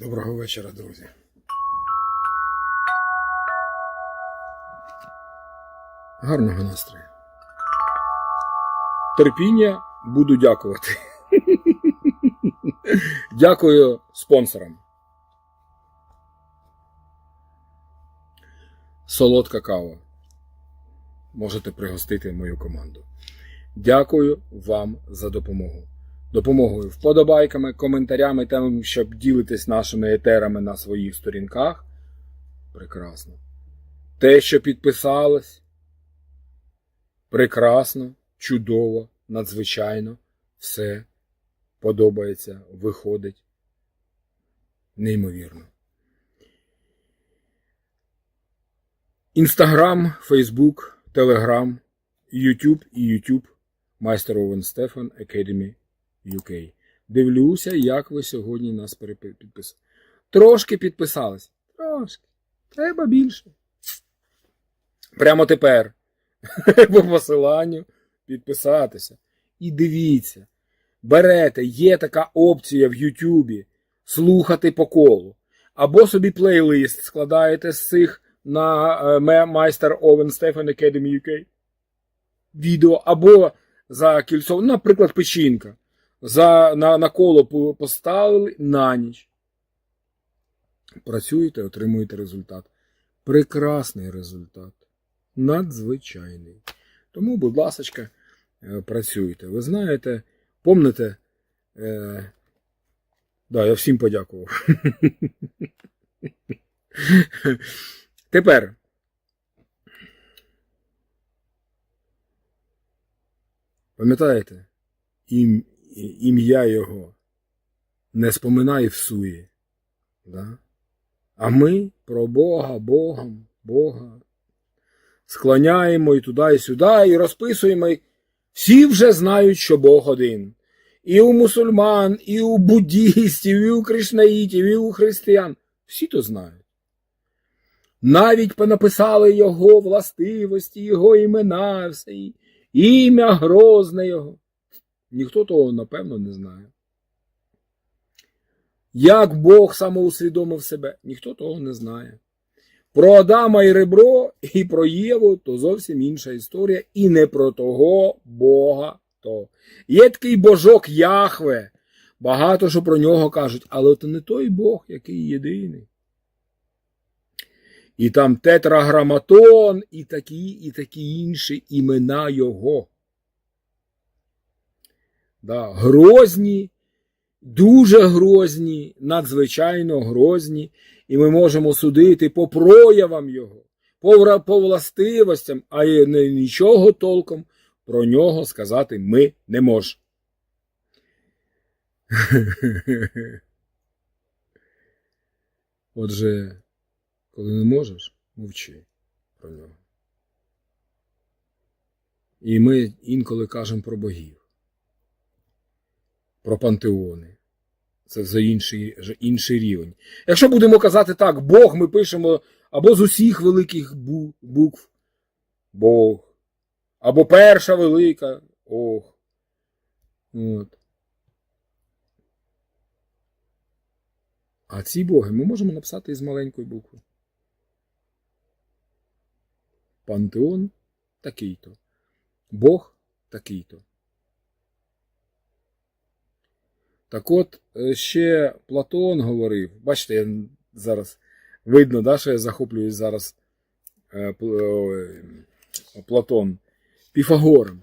Доброго вечора, друзі. Гарного настрою. Терпіння буду дякувати. Дякую спонсорам. Солодка кава. Можете пригостити мою команду. Дякую вам за допомогу. Допомогою вподобайками, коментарями, тим, щоб ділитись нашими етерами на своїх сторінках. Прекрасно. Те, що підписались. Прекрасно, чудово, надзвичайно, все подобається, виходить. Неймовірно. Інстаграм, Фейсбук, Телеграм, Ютуб і Ютуб Майстер Овен Стефан Academy UK. Дивлюся, як ви сьогодні нас підписали. Трошки підписались. Трошки. Треба більше. Прямо тепер. По посиланню підписатися. І дивіться. Берете, є така опція в Ютубі слухати по колу. Або собі плейлист складаєте з цих на е, Майстер Овен Стефан Academy UK. Відео, або за кільцо, наприклад, печінка. За, на, на коло поставили на ніч. Працюєте, отримуєте результат. Прекрасний результат. Надзвичайний. Тому, будь ласка, працюйте. Ви знаєте, помните. Е... Да, я всім подякував. Тепер. Пам'ятаєте? Ім'я його не споминай всує. Да? А ми про Бога, Богом, Бога склоняємо і туди, і сюди, і розписуємо. Всі вже знають, що Бог один. І у мусульман, і у буддістів, і у кришнаїтів, і у християн. Всі то знають. Навіть понаписали його властивості, його імена, все, ім'я грозне його. Ніхто того, напевно, не знає. Як Бог самоусвідомив себе, ніхто того не знає. Про Адама і ребро, і про Єву то зовсім інша історія, і не про того Бога то. Є такий божок Яхве. Багато що про нього кажуть, але це не той Бог, який єдиний. І там тетраграматон, і такі, і такі інші імена його. Да, Грозні, дуже грозні, надзвичайно грозні, і ми можемо судити по проявам його, по, по властивостям, а нічого толком про нього сказати ми не можемо. Отже, коли не можеш, мовчи про нього. І ми інколи кажемо про богів, про пантеони. Це вже інший, інший рівень. Якщо будемо казати так, Бог ми пишемо або з усіх великих букв Бог. Або перша велика ох. От. А ці боги ми можемо написати із маленької букви. Пантеон такий-то. Бог такий-то. Так от, ще Платон говорив, бачите, я зараз видно, да, що я захоплююсь зараз е, Платон. Піфагором.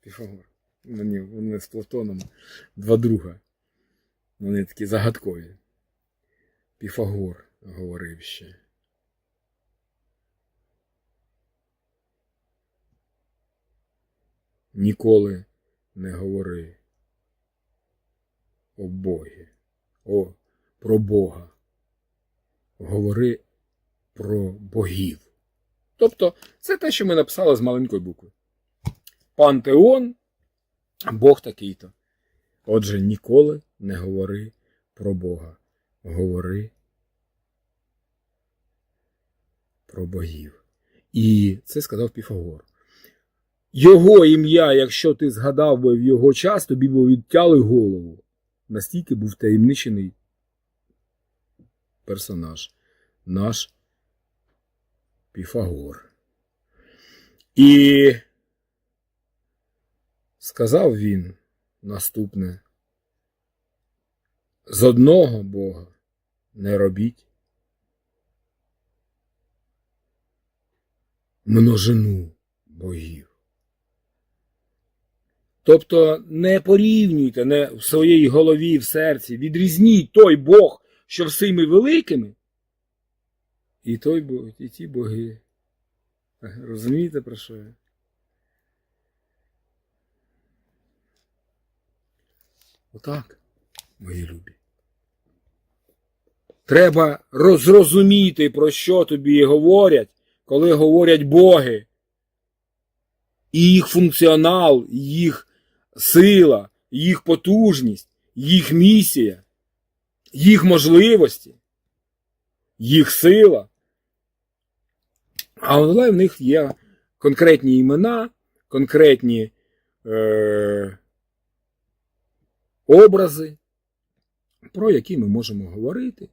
Піфагор. Вони, вони з Платоном два друга. Вони такі загадкові. Піфагор говорив ще. Ніколи не говори о Богі, о про Бога. Говори про богів. Тобто, це те, що ми написали з маленької букви. Пантеон, Бог такий-то. Отже, ніколи не говори про Бога. Говори про богів. І це сказав Піфагор. Його ім'я, якщо ти згадав би в його час, тобі б відтяли голову. Настільки був таємничений персонаж, наш Піфагор. І сказав він наступне: з одного Бога не робіть множину богів. Тобто не порівнюйте не в своїй голові, в серці, відрізніть той Бог, що всіми великими, і той Бог, і ті боги. Розумієте про що я? Отак, мої любі. Треба розрозуміти, про що тобі говорять, коли говорять боги. І їх функціонал, їх сила, їх потужність, їх місія, їх можливості, їх сила. Але в них є конкретні імена, конкретні е, образи, про які ми можемо говорити,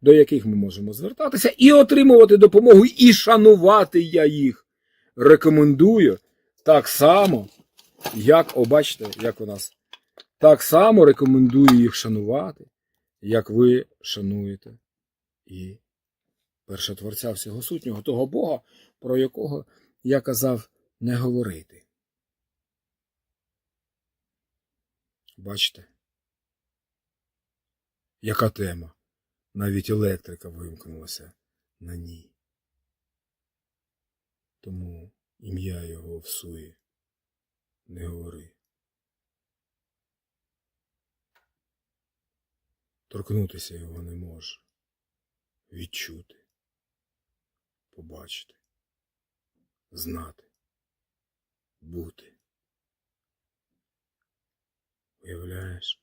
до яких ми можемо звертатися і отримувати допомогу, і шанувати я їх рекомендую так само, як, о, бачите, як у нас, так само рекомендую їх шанувати, як ви шануєте і першотворця всього сутнього, того Бога, про якого я казав не говорити. Бачите? Яка тема? Навіть електрика вимкнулася на ній. Тому ім'я його всує. Не говори. Торкнутися його не може. Відчути, побачити, знати, бути. Уявляєш?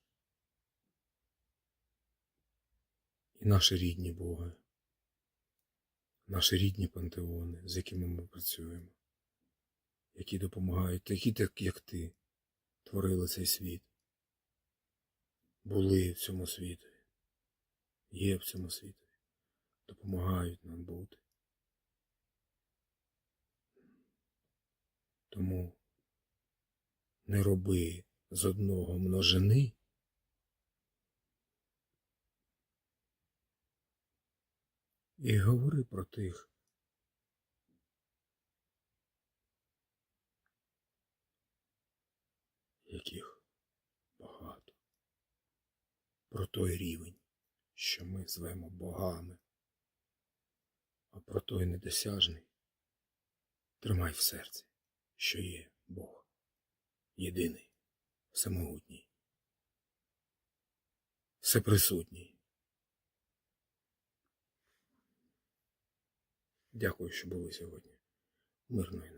І наші рідні Боги, наші рідні пантеони, з якими ми працюємо, які допомагають, такі, так як ти, творили цей світ, були в цьому світі, є в цьому світі, допомагають нам бути. Тому не роби з одного множини. І говори про тих, яких багато, про той рівень, що ми звемо богами, а про той недосяжний тримай в серці, що є Бог, єдиний, всемогутній, всеприсутній. Дякую, що були сьогодні. Мирної.